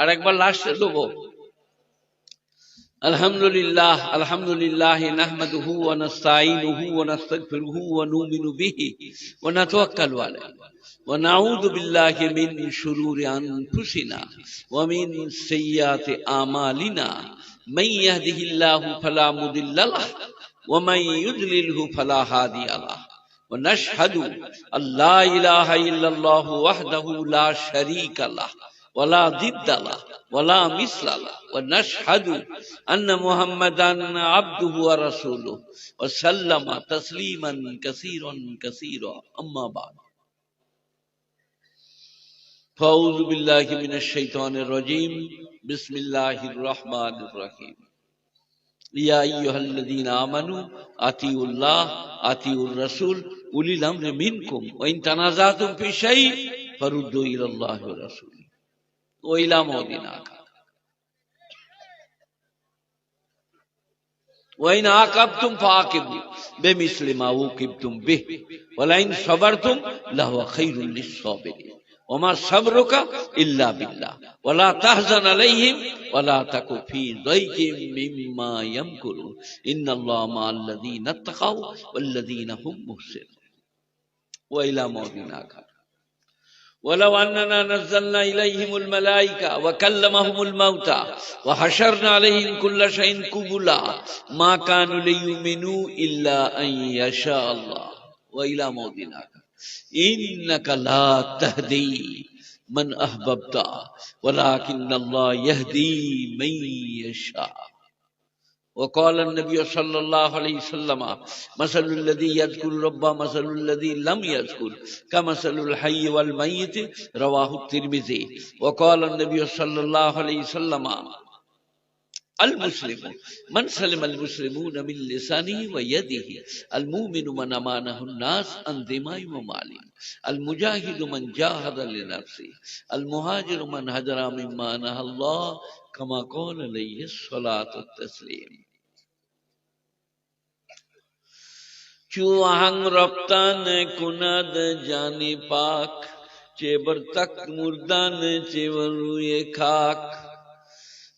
আর একবার লাস্টে দেবো الحمد لله الحمد لله نحمده ونستعينه ونستغفره ونؤمن به ونتوكل عليه ونعوذ بالله من شرور انفسنا ومن سيئات اعمالنا من يهده الله فلا مضل له ومن يضلله فلا هادي له ونشهد ان لا اله الا الله وحده لا شريك له ولا ضد له ولا مثل له. ونشهد أن محمدا عبده ورسوله. وسلم تسليما كثيرا كثيرا. أما بعد. فأعوذ بالله من الشيطان الرجيم. بسم الله الرحمن الرحيم. يا أيها الذين آمنوا أطيعوا الله أطيعوا الرسول أولي الأمر منكم. وإن تنازعتم في شيء فردوا إلى الله ورسوله. وإلى موضنا وإن عاقبتم فعاقبوا. بمثل ما عوقبتم به. ولئن صبرتم لهو خير للصابرين. وما صبرك إلا بالله. ولا تحزن عليهم ولا تك في ضيق مما يمكرون. إن الله مع الذين اتقوا والذين هم محسنون. وإلى آخر ولو أننا نزلنا إليهم الملائكة وكلمهم الموتى وحشرنا عليهم كل شيء قبلا ما كانوا ليؤمنوا إلا أن يشاء الله. وإلى موضنا إنك لا تهدي من أحببت ولكن الله يهدي من يشاء. وقال النبي صلى الله عليه وسلم مثل الذي يذكر رب مثل الذي لم يذكر كمثل الحي والميت رواه الترمذي. وقال النبي صلى الله عليه وسلم المسلم من سلم المسلمون من لسانه ويده المؤمن من أمانه الناس عن دماء وماله المجاهد من جاهد لنفسه المهاجر من هجر مما نهى الله كما قال عليه الصلاة والتسليم. چوہاں رفتان کند جانی پاک چیبر تک مردان چیبر খাক।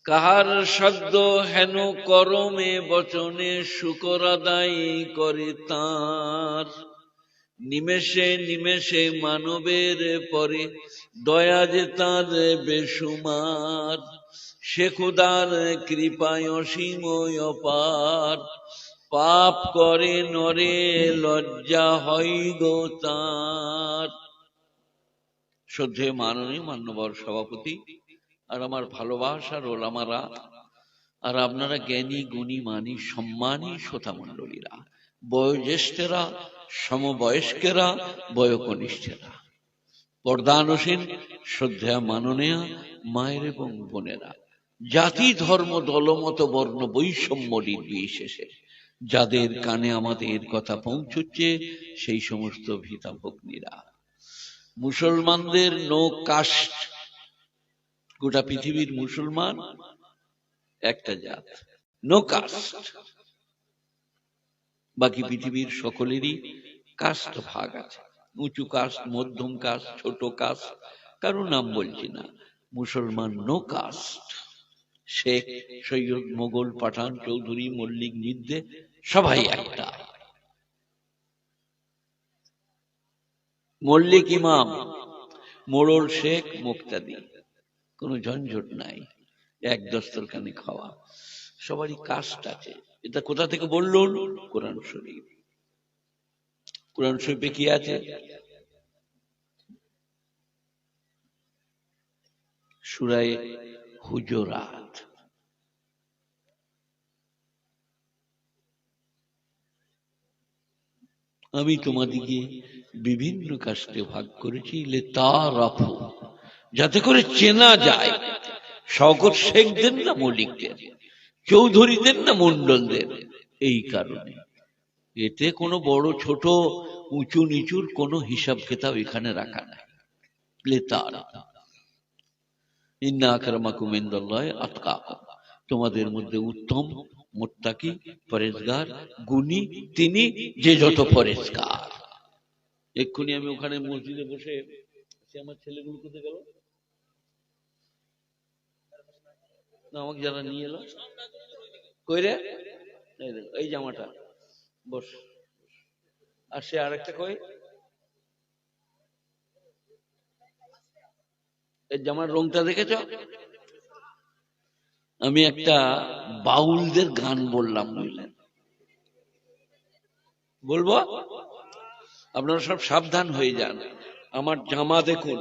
কাহার শব্দ হেন করমে বচনে শুকর আদায় করে তাঁর। নিমেষে নিমেষে মানবের পরে দয়া যে তাঁর বেসুমার সে কৃপায় অসীময় অপার। পাপ করে নরে, লজ্জা হয় গো তার। শ্রদ্ধে মাননীয় মান্যবর সভাপতি, আর আমার ভালোবাসার ওলামারা আর আপনারা জ্ঞানী, গুণী, মানি, সম্মানী শ্রোতা মণ্ডলীরা, বয়োজ্যেষ্ঠেরা, সমবয়স্কেরা, বয়কনিষ্ঠেরা পর্দানসীন শ্রদ্ধা মাননীয়া, মায়ের এবং বোনেরা, জাতি, ধর্ম, দলমত, বর্ণ, বৈষম্য নির্বিশেষে যাদের কানে আমাদের কথা পৌঁছচ্ছে, সেই সমস্ত ভিতা ভগ্নীরা মুসলমানদের নো কাস্ট গোটা পৃথিবীর মুসলমান একটা জাত। নো কাস্ট বাকি পৃথিবীর সকলেরই কাস্ট ভাগ আছে। উঁচু কাস্ট মধ্যম কাস্ট ছোট কাস্ট কারও নাম বলছি না। মুসলমান নো কাস্ট শেখ, সৈয়দ, মোগল, পাঠান, চৌধুরী, মল্লিক, নির্দে সবাই একটা। মল্লিক ইমাম মোড়ল শেখ মুক্তাদি। কোনো ঝঞ্ঝট নাই এক দস্তরখানি খাওয়া। সবারই কাস্ট আছে। এটা কোথা থেকে বলল কোরআন শরীফ। কোরআন শরীফে কি আছে? সুরায় হুজরাত। আমি তোমাদিকে বিভিন্ন কাজকে ভাগ করেছি লে তার যাতে করে চেনা যায়, শওকত শেখদের না মল্লিকদের চৌধুরীদের না মন্ডলদের এই কারণে। এতে কোনো বড়, ছোট, উঁচু নিচুর কোনো হিসাব খেতাব এখানে রাখা নাই। ইন্না আকরামাকুম ইনদাল্লাহি আতকাকুম তোমাদের মধ্যে উত্তম মোত্তাকি পরেজগার, গুণী, তিনি যে যত পরেজগার। এক্ষুনি আমি ওখানে মসজিদে বসে সে আমার ছেলেগুলো কোথায় গেল? আমাকে যারা নিয়ে এলো। কই রে? এই জামাটা। বস। আর সে আরেকটা কই? এই জামার রংটা দেখেছ? আমি একটা বাউলদের গান বললাম বুঝলেন। বলব? আপনারা সব সাবধান হয়ে যান। আমার জামা দেখুন,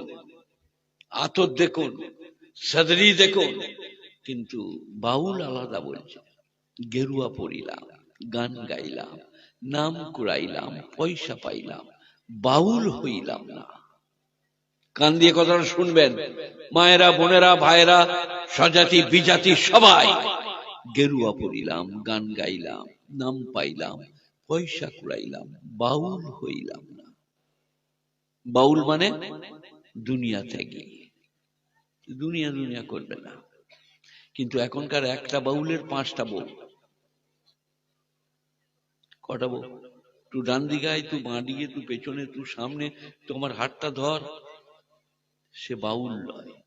আতর দেখুন, সদরি দেখুন, কিন্তু বাউল আলাদা বলছে। গেরুয়া পড়িলাম, গান গাইলাম, নাম কুড়াইলাম, পয়সা পাইলাম, বাউল হইলাম না। কান দিয়ে কথাটা শুনবেন। মায়েরা, বোনেরা, ভাইয়েরা, স্বজাতি, বিজাতি, সবাই। গেরুয়া পড়িলাম, গান গাইলাম, নাম পাইলাম, পয়সা কুড়াইলাম, বাউল হইলাম না। বাউল মানে দুনিয়া ত্যাগী। দুনিয়া দুনিয়া করবে না। কিন্তু এখনকার একটা বাউলের পাঁচটা বউ। কটা বউ? তুই ডান দিঘায় তুই বাঁ দিকে তুই পেছনে তুই সামনে, তোমার হাতটা ধর। সে বাউল নয়।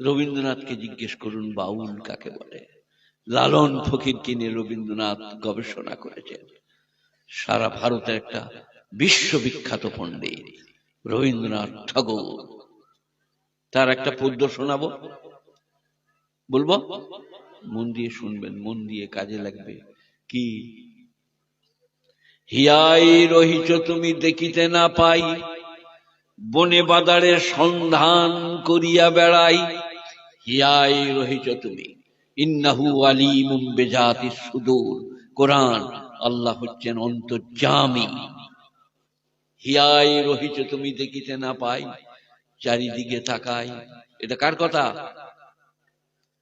রবীন্দ্রনাথকে জিজ্ঞেস করুন, বাউল কাকে বলে? লালন ফকির কিনে রবীন্দ্রনাথ গবেষণা করেছেন। সারা ভারতে একটা বিশ্ববিখ্যাত পণ্ডিত, রবীন্দ্রনাথ ঠাকুর। তার একটা পদ্য শোনাবো? বলব? মন দিয়ে শুনবেন, মন দিয়ে কাজে লাগবে। কি? হিয়াই রহিছ তুমি দেখিতে না পাই বনে বাদারে সন্ধান করিয়া বেড়াই। হিয়াই রহিছ তুমি। ইন্নাহু আলিমুম বেজাতি সুদূর। কোরআন, আল্লাহ হচ্ছেন অন্তর্যামী হিয়াই রহিছ তুমি দেখিতে না পাই, চারিদিকে তাকাই। এটা কার কথা?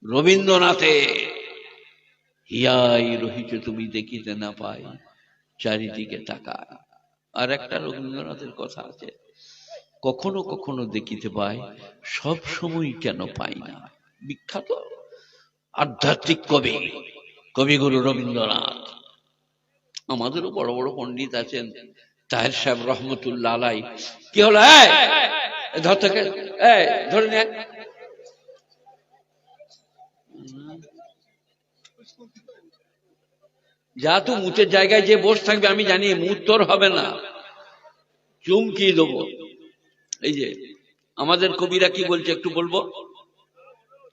রবীন্দ্রনাথে। হিয়াই রহিছ তুমি দেখিতে না পাই, চারিদিকে তাকায় আর একটা রবীন্দ্রনাথের কথা আছে। কখনো কখনো দেখিতে পাই সব সময় কেন পাই না। বিখ্যাত আধ্যাত্মিক কবি, কবিগুরু রবীন্দ্রনাথ। আমাদেরও বড় বড় পণ্ডিত আছেন, তাহের সাহেব রহমতুল্লাহ আলাই কি হলো ধর ধরে নে। যা তো মুতের জায়গায় যে বসে থাকবে, আমি জানি মুত তোর হবে না। চুমকি দেবো। এই যে, আমাদের কবিরা কি বলছে একটু বলব?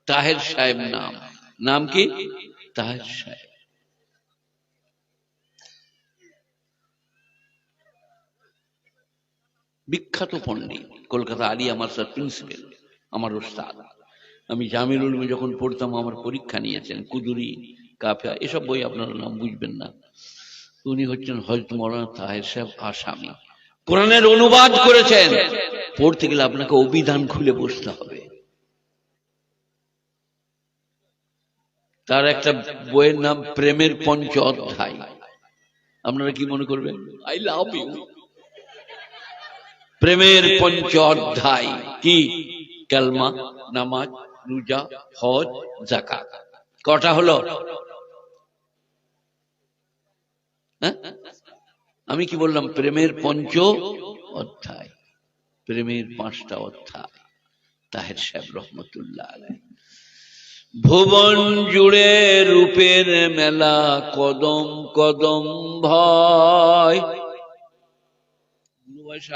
তাহের সাহেব নাম। নাম কি? তাহের সাহেব। বিখ্যাত পণ্ডিত, কলকাতা আলিয়া মাস্টার প্রিন্সিপাল, আমার ওস্তাদ। আমি জামিল উলুমে যখন পড়তাম, আমার পরীক্ষা নিয়েছেন, কুদুরি, কাফিয়া, এসব বই আপনারা নাম বুঝবেন না। উনি হচ্ছেন হজরত মৌলানা তাহের সাহেব আসামি। কোরআনের অনুবাদ করেছেন। পড়তে গেলে আপনাকে অভিধান খুলে বসতে হবে। তার একটা বইয়ের নাম প্রেমের পঞ্চ অধ্যায়। আপনারা কি মনে করবেন? আই লাভ ইউ প্রেমের পঞ্চ অধ্যায় কি? কালমা, নামাজ, রোজা, হজ জাকাত কটা হলো? হ্যাঁ? আমি কি বললাম? প্রেমের পঞ্চ অধ্যায়। প্রেমের পাঁচটা অধ্যায়, তাহের সাহেব রহমতুল্লাহ ভুবন জুড়ে রূপের মেলা কদম কদম ভয়।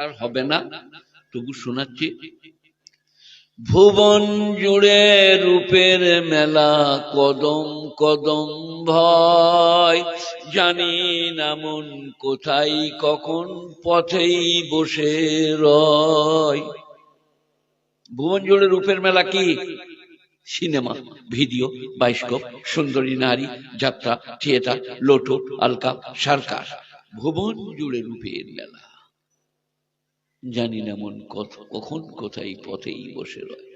আর হবে না, তবু শোনাচ্ছি ভুবন জুড়ে রূপের মেলা কদম কদম ভয়। জানি না মন কোথায়, কখন পথেই বসে রয়। ভুবন জুড়ে রূপের মেলা কি? সিনেমা, ভিডিও, বাইস্কোপ, সুন্দরী নারী, যাত্রা, থিয়েটার, লোটো, আলকা সার্কাস ভুবন জুড়ে রূপের মেলা। জানি না মন কখন কোথায় পথেই বসে রয়।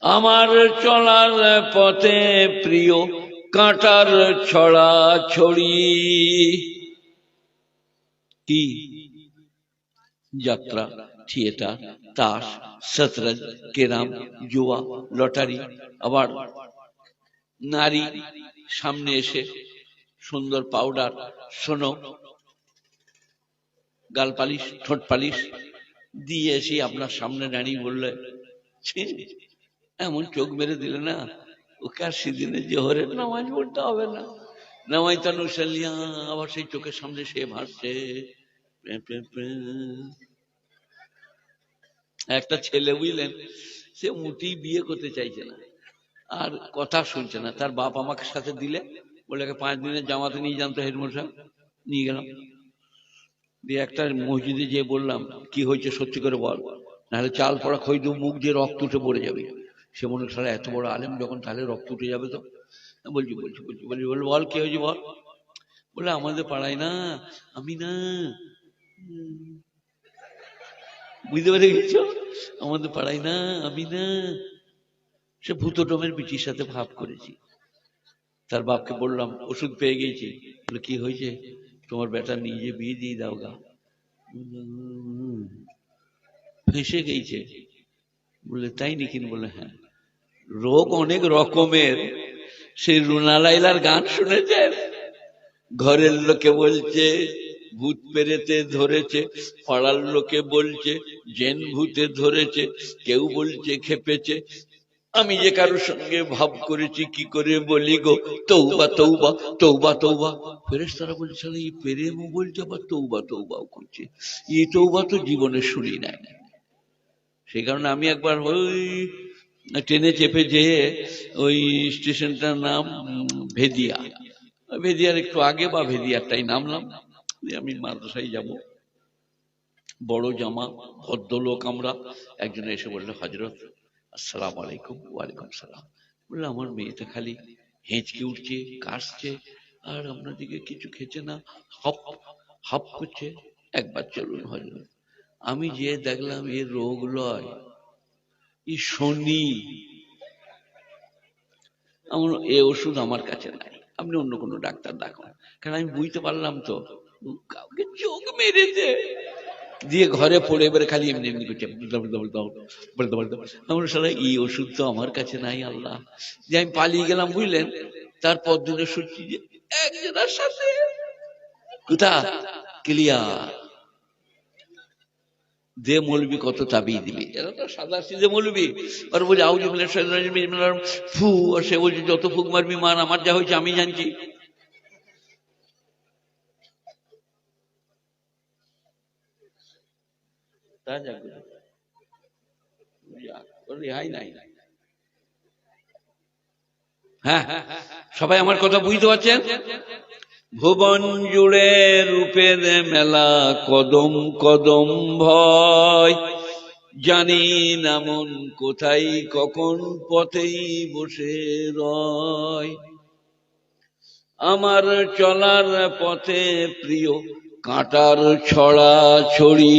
আমার চলার পথে প্রিয় কাঁটার ছড়া ছড়ি। কি? যাত্রা, থিয়েটার, তাস, শতরঞ্জ, কেরাম, জুয়া, লটারি, আবার নারী সামনে এসে সুন্দর পাউডার শোনো গাল পালিশ ঠোঁট পালিশ দিয়ে এসে আপনার সামনে দাঁড়িয়ে বললে এমন চোখ মেরে দিলে না, ওকে আর সেদিনে জোহরের নামাজ পড়তে হবে না। নামাজ তানু সালিয়া আবার সেই চোখের সামনে সে ভাসছে। একটা ছেলে বুঝলেন, সে মুটি বিয়ে করতে চাইছে না, আর কথা শুনছে না। তার বাপ আমাকে সাথে দিলে, বলে পাঁচ দিনের জামাতে নিয়ে যান তো হেডমোশাই নিয়ে গেলাম। দিয়ে একটা মসজিদে যেয়ে বললাম কি হয়েছে সত্যি করে বল? নাহলে চাল পড়া খই দু মুখ দিয়ে রক্ত উঠে পড়ে যাবে। সে মনে হয়, এত বড় আলেম যখন তাহলে রক্ত উঠে যাবে তো? বলছি বলছি বলছি বলছি বল বল কি হয়েছে বল? বলে আমাদের পাড়ায় না আমি না বুঝতে পেরে গেছো? আমাদের পাড়ায় না আমি না। সে ভূতটমের বিটির সাথে ভাব করেছি। তার বাপকে বললাম ওষুধ পেয়ে গেছি বলে কি হয়েছে? তোমার বেটা নিজে বিয়ে দিয়ে দাও গা। ফেসে গেছে। বলে তাই নাকি? বলে হ্যাঁ। রোগ অনেক রকমের। সেই রুনা লাইলার গান শুনেছেন ঘরের লোকে বলছে, ভূত পেরেতে ধরেছে, পাড়ার লোকে বলছে, জেন ভূতে ধরেছে, কেউ বলছে, খেপেছে। আমি যে কারোর সঙ্গে ভাব করেছি, কি করে বলি গো? তৌবা তৌবা তৌবা তৌবা। ফেরেশতারা বলছে "শালা এই প্রেমও বলছে আবার তৌবা, তৌবাও করছে। এই তৌবা তো জীবনে শুনি নাই। সেই কারণে আমি একবার ওই ট্রেনে চেপে যেয়ে ওই স্টেশনটার নাম, ভেদিয়া। ভেদিয়ার একটু আগে বা ভেদিয়ারটাই নামলাম। আমি মাদ্রাসায় যাব। বড় জামা, ভদ্রলোক আমরা। একজন এসে বলল হজরত আসসালাম আলাইকুম, ওয়ালাইকুম সালাম বলল, আমার মেয়েটা খালি হেঁচকে উঠছে, কাশছে, আর আপনাদিকে কিছু খেছে না, হপ হপ করছে, একবার চলুন হজরত আমি যে দেখলাম এর রোগ লয়, ই শনি। আমার এ ওষুধ আমার কাছে নাই, আপনি অন্য কোনো ডাক্তার দেখান। কারণ আমি বুঝতে পারলাম তো কাউকে চোখ মেরেছে। দিয়ে ঘরে পড়ে এবারে খালি এমনি এমনি করছে। আমার সারা এই ওষুধ তো আমার কাছে নাই, আল্লাহ। যে আমি পালিয়ে গেলাম, বুঝলেন? তারপর দিনে শুনছি যে একজনের সাথে কোথা? ক্লিয়ার। দে মৌলবি কত তাবি দিবি। এরা তো সাদা সিধে মৌলবি। আর বলছে আউজি ফু, আর সে বলছে, যত ফুক মারবি মান আমার যা হয়েছে, আমি জানছি। তা যাক গে। যাক, ওর রেহাই নাই হ্যাঁ সবাই আমার কথা বুঝতে পারছেন? ভুবন জুড়ে রূপের মেলা কদম কদম ভয়। জানি নামন কোথায় কখন পথেই বসে রয়। আমার চলার পথে প্রিয় কাঁটার ছড়া ছড়ি।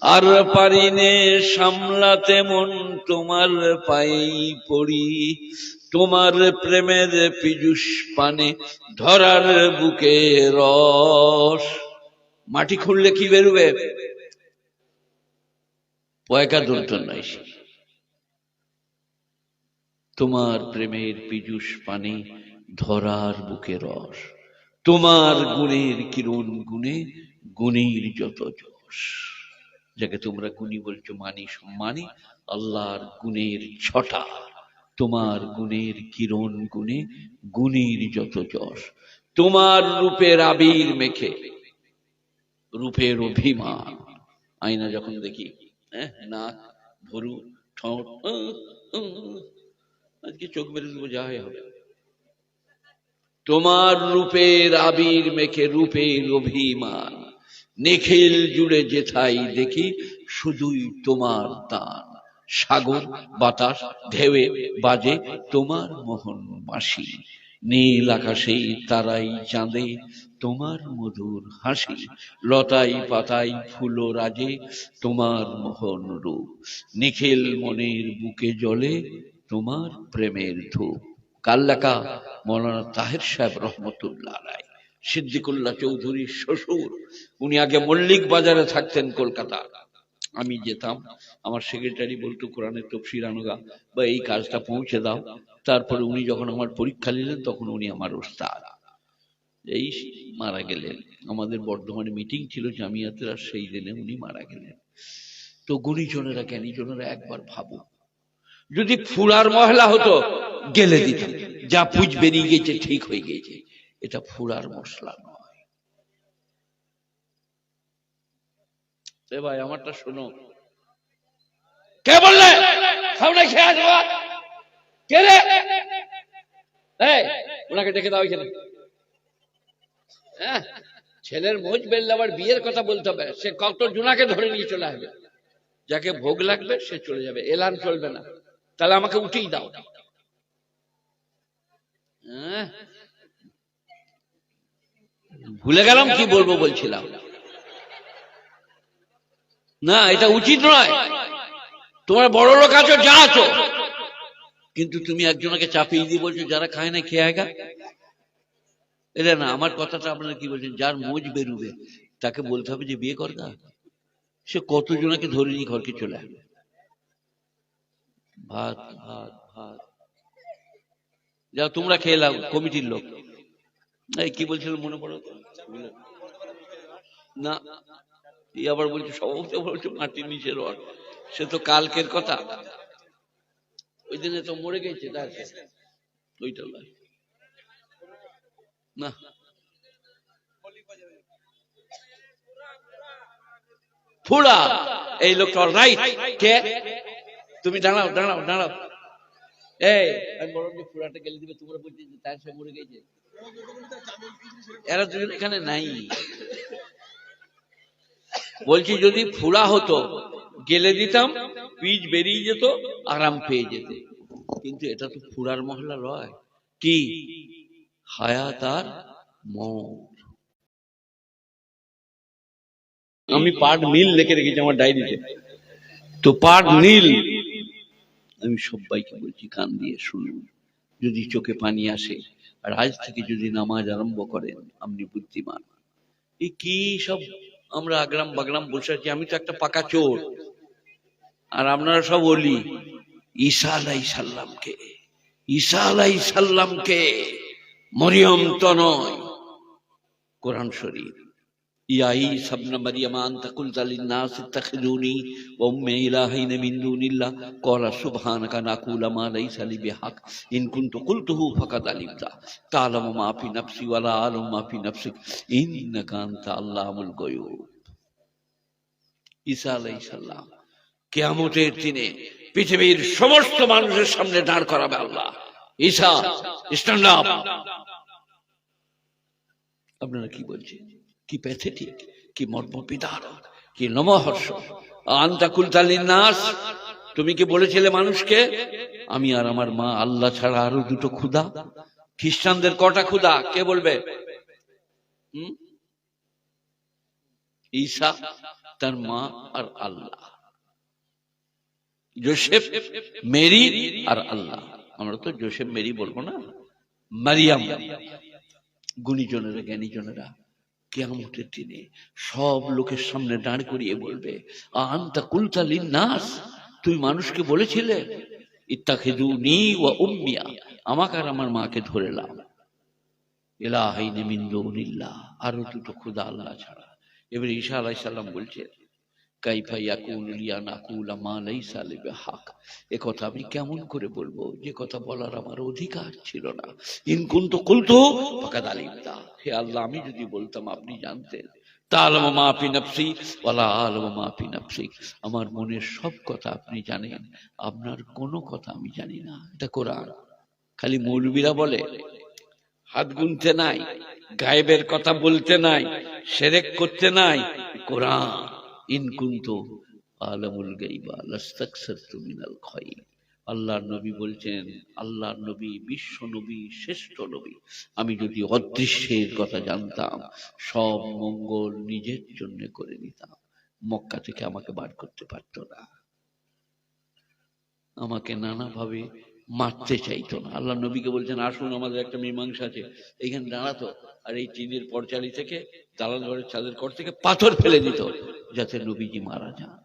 আর পারিনে সামলাতে মন তোমার পায়েই পড়ি। তোমার প্রেমের পীযুষ পানে ধরার বুকে রস। মাটি খুঁড়লে কি বেরোবে? পয়কা দন্ত নয় তোমার প্রেমের পীযুষ পানে ধরার বুকে রস। তোমার গুণের কিরণ গুণে গুণের যত যশ। যাকে তোমরা গুণী বলছো মানি সম্মানি আল্লাহর গুণের ছটা। তোমার গুণের কিরণ গুণে গুণীর যত যশ, তোমার রূপের আবির মেখে, রূপের অভিমান। আয়না যখন দেখি হ্যাঁ নাক, ভরু, ঠোঁট আজকে চোখ মেরে দেবো যা হয় হবে। তোমার রূপের আবির মেখে, রূপের অভিমান। নিখিল জুড়ে যেথাই দেখি শুধুই তোমার দান। সাগর, বাতাস, ঢেউয়ে বাজে তোমার মোহন মাসি। নীল আকাশে তারাই চাঁদে তোমার মধুর হাসি। লতাই পাতাই ফুল রাজে তোমার মোহন রূপ। নিখিল মনের বুকে জলে তোমার প্রেমের ধূপ। কাল্লাকা মৌলানা তাহের সাহেব রহমতুল্লাহ রায়। সিদ্দিকুল্লাহ চৌধুরীর শ্বশুর। উনি আগে মল্লিক বাজারে থাকতেন কলকাতা আমি যেতাম, আমার সেক্রেটারি বলতো, কোরআনের তফসির আনুগা বা এই কাজটা পৌঁছে দাও। তারপরে উনি যখন আমার পরীক্ষা নিলেন, তখন উনি আমার ওস্তাদ। এই মারা গেলেন। আমাদের বর্ধমানে মিটিং ছিল জামিয়াতের, আর সেই দিনে উনি মারা গেলেন। তো গুণীজনেরা, জ্ঞানীজনেরা একবার ভাবো যদি ফুলার মহিলা হতো, গেলে দিতাম। যা পুজ বেরিয়ে গেছে, ঠিক হয়ে গেছে। এটা ফুরার মশলা নয়। ভাই, আমারটা শোনো। কে বললে? সামনে খেয়ে ওনাকে ডেকে দাও এখানে। হ্যাঁ ছেলের মোজ বেললে আবার বিয়ের কথা বলতে হবে। সে কত জোনাকে ধরে নিয়ে চলে আসবে। যাকে ভোগ লাগবে, সে চলে যাবে। এলান চলবে না। তাহলে আমাকে উঠেই দাও। হ্যাঁ? ভুলে গেলাম কি বলব বলছিলাম। না, এটা উচিত নয়। তোমার বড় লোক আছো, যা আছো। কিন্তু তুমি একজনকে চাপিয়ে দিয়ে বলছো, যারা খায় না, খেয়ে আগা এটা না, আমার কথাটা আপনারা কি বলছেন? যার মোজ বেরুবে, তাকে বলতে হবে যে, বিয়ে কর না সে কতজনকে ধরে নিয়ে ঘরকে চলে আসবে? ভাত ভাত ভাত। যা তোমরা খেয়ে লাও কমিটির লোক। এই কি বলছিল মনে পড়ো? না এই আবার বলছে সভাপতি বলছে, মাটির নিচে রড। সে তো কালকের কথা। ওই দিনে তো মরে গেছে তার ওইটা। না। ফুড়া! এই লোকটা রাইট কে? তুমি দাঁড়াও দাঁড়াও দাঁড়াও। এই, আমি বরং ফুড়াটা গেলে দিবে, তোমরা বলছি তার সে মরে গেছে। এরা দুজন এখানে নাই। বলছি, যদি ফুড়া হতো, গেলে দিতাম বীজ বেরিয়ে যেত, আরাম পেয়ে যেতে। কিন্তু এটা তো ফুড়ার মহলা নয়। কি? হায়াত আর আমি পাট নীল লিখে রেখেছি আমার ডায়েরিতে। তো পাট নীল, আমি সবাইকে বলছি, কান দিয়ে শুনুন। যদি চোখে পানি আসে আর আজ থেকে যদি নামাজ আরম্ভ করেন, আপনি বুদ্ধিমান। এই কি সব আমরা আগ্রাম বাগরাম বসে আছি? আমি তো একটা পাকা চোর। আর আপনারা সব বলি ঈসা আলাই সাল্লামকে ঈসা আলাই সাল্লামকে মরিয়ম তো নয়, কোরআন শরীফ। ইয়াই সাবনা মারিয়ামান কিয়ামতের দিনে পৃথিবীর সমস্ত মানুষের সামনে দাঁড় করাবে আল্লাহ। ঈসা স্ট্যান্ড আপ আপনারা কি বলছেন? কি প্যাথেটিক কি মর্মবিদারক কি নমহর্ষ। আন্তাকুল নাস তুমি কি বলেছিলে মানুষকে? আমি আর আমার মা আল্লাহ ছাড়া আরও দুটো ক্ষুদা খ্রিস্টানদের কটা ক্ষুদা কে বলবে? ঈসা, তার মা আর আল্লাহ। জোসেফ, মেরি আর আল্লাহ। আমরা তো জোসেফ, মেরি বলব না। মারিয়াম। গুণীজনেরা, জ্ঞানীজনেরা। কেয়ামতের দিনে সব লোকের সামনে দাঁড় করিয়ে বলবে, আন্তা কুলতা নাস তুই মানুষকে বলেছিলে ইত্তাখিদু নি ওয়া উম্মিয়া, আমাকে আর আমার মাকে ধরে লাম ইলাহাইনে মিন দুনিল্লাহ, আরও দুটো খুদা আল্লাহ ছাড়া। এবারে ঈশা আলাইহিস সালাম বলছেন আমি যদি বলতাম, আপনি জানতেন। আমার মনের সব কথা আপনি জানেন। আপনার কোনো কথা আমি জানি না। এটা কোরআন। খালি মৌলবীরা বলে, হাত গুনতে নাই, গায়েবের কথা বলতে নাই, সেরেক করতে নাই, কোরআন। ইন নবী বলছেন, আল্লাহর নবী বিশ্ব নবী, শ্রেষ্ঠ নবী। আমি যদি অদৃশ্যের কথা জানতাম, সব মঙ্গল নিজের জন্য করে নিতাম। মক্কা থেকে আমাকে বার করতে পারতো না। আমাকে নানাভাবে মারতে চাইতো না। আল্লাহ নবীকে বলছেন, আসুন, আমাদের একটা মীমাংসা আছে। এইখানে দাঁড়াতো। আর এই টিনের পরচালি থেকে দালাল ঘরের চাঁদের কর থেকে পাথর ফেলে দিত। যাতে নবীজি মারা যান।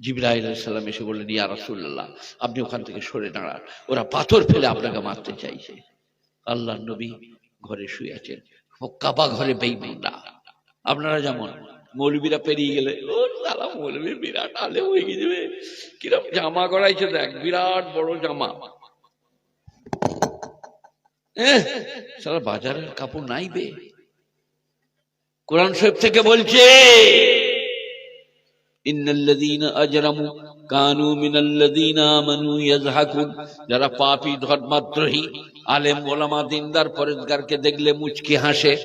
জিবরাইল সাল্লাম এসে বললেন, ইয়া রাসূলুল্লাহ, আপনি ওখান থেকে সরে দাঁড়ান। ওরা পাথর ফেলে আপনাকে মারতে চাইছে। আল্লাহ নবী ঘরে শুয়ে আছেন। কাবা ঘরে বেইমানরা। আপনারা যেমন মৌলবীরা পেরিয়ে গেলে, ও সালা মৌলবী, বিরাট আলে হয়ে গেছে কিরম জামা করাইছে দেখ, বিরাট বড় জামা। সারা বাজারের কাপড় নাই বে? কোরআন শরীফ থেকে বলছে যারা পাপী ধর্মাদ্রোহী, আলেম, ওলামা, দিনদার, পরেজগারকে দেখলে মুচকি হাসে।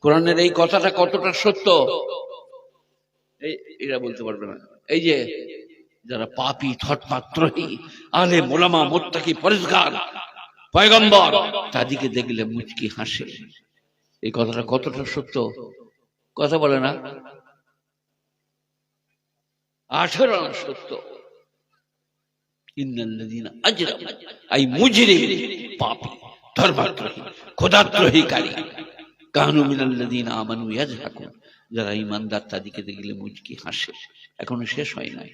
কোরআনের এই কথাটা কতটা সত্য? এরা বলতে পারবে না। এই যে, যারা পাপি ধর্মাদ্রোহী, আলেম, ওলামা, মোত্তাকি, পরেজগার, পয়গম্বর, তাদেরকে দেখলে মুচকি হাসে। এই কথাটা কতটা সত্য? কথা বলে না? আঠেরো সত্য। আজরাম, আই মিনাল্লাযীনা আমানু ইয়াজহাকুন, যারা ইমানদার তাদেরকে দেখলে মুচকি হাসে। এখনও শেষ হয় নাই।